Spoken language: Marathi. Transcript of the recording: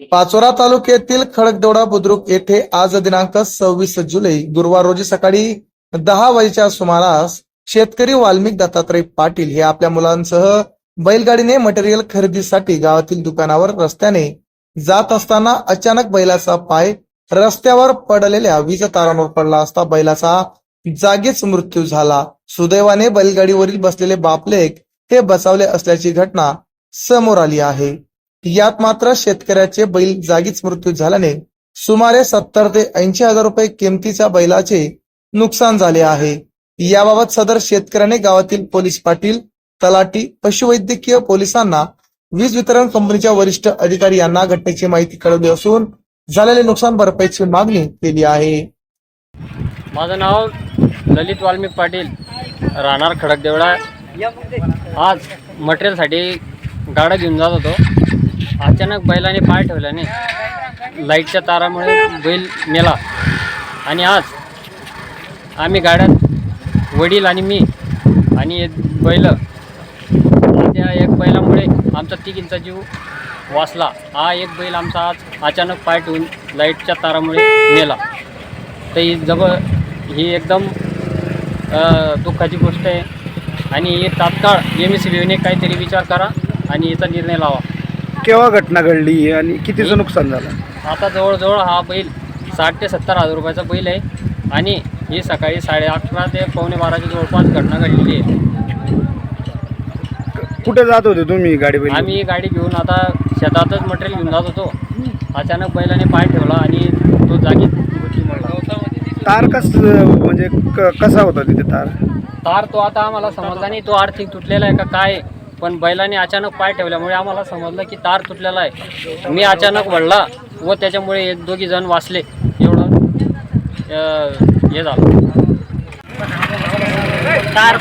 पाचोरा तालुक्यातील खडकदोडा बुद्रुक येथे आज दिनांक सव्वीस जुलै गुरुवार रोजी सकाळी दहा वाजेच्या सुमारास शेतकरी वाल्मिक दत्तात्रय पाटील हे आपल्या मुलांसह बैलगाडीने मटेरियल खरेदीसाठी गावातील दुकानावर रस्त्याने जात असताना अचानक बैलाचा पाय रस्त्यावर पडलेल्या वीज तारांवर पडला असता बैलाचा जागीच मृत्यू झाला. सुदैवाने बैलगाडीवरील बसलेले बापलेक हे बचावले असल्याची घटना समोर आली आहे. यात मात्र शेतकऱ्याचे बैल जागीच मृत्यू झाल्याने सुमारे सत्तर ते ऐंशी हजार रुपये किमतीच्या बैलाचे नुकसान झाले आहे. याबाबत सदर शेतकऱ्याने गावातील पोलीस पाटील तलाटी पशुवैद्यकीय पोलिसांना वीज वितरण कंपनीच्या वरिष्ठ अधिकारी यांना घटनेची माहिती कळवली असून झालेले नुकसान भरपाईची मागणी केली आहे. माझं नाव ललित वाल्मिक पाटील राहणार खडकदेवडा आज मटेरियलसाठी गाडा घेऊन जात होतो. अचानक बैलाने पाय ठेवल्याने लाईटच्या तारामुळे बैल मेला. आणि आज आम्ही गाड्यात वडील आणि मी आणि एक बैल त्या एक बैलामुळे आमचा तिघींचा जीव वाचला. हा एक बैल आमचा आज अचानक पाय ठेवून लाईटच्या तारामुळे मेला. तर ही जब ही एकदम दुःखाची गोष्ट आहे. आणि हे तात्काळ एम एस काहीतरी विचार करा आणि याचा निर्णय लावा. केव्हा घटना घडली आणि कितीचं नुकसान झालं? आता जवळजवळ हा बैल साठ ते सत्तर हजार रुपयाचा बैल आहे. आणि ही सकाळी साडे अकरा ते पावणे बाराच्या जवळपास घटना घडलेली आहे. कुठे जात होते तुम्ही गाडी बैल? आम्ही ही गाडी घेऊन आता शेतातच मटेरियल घेऊन जात होतो. अचानक बैलाने पाय ठेवला आणि तो जागीच मिळाला. तार कस म्हणजे क- कसा होता तिथे तार? तार तो आता आम्हाला समजला नाही. तो आर्थिक तुटलेला आहे का काय? आहे. पण बैलाने अचानक पाय ठेवल्यामुळे आम्हाला समजलं की तार तुटलेला आहे. मी अचानक वळला व त्याच्यामुळे एक दोघी जण वाचले. एवढं हे झालं. तार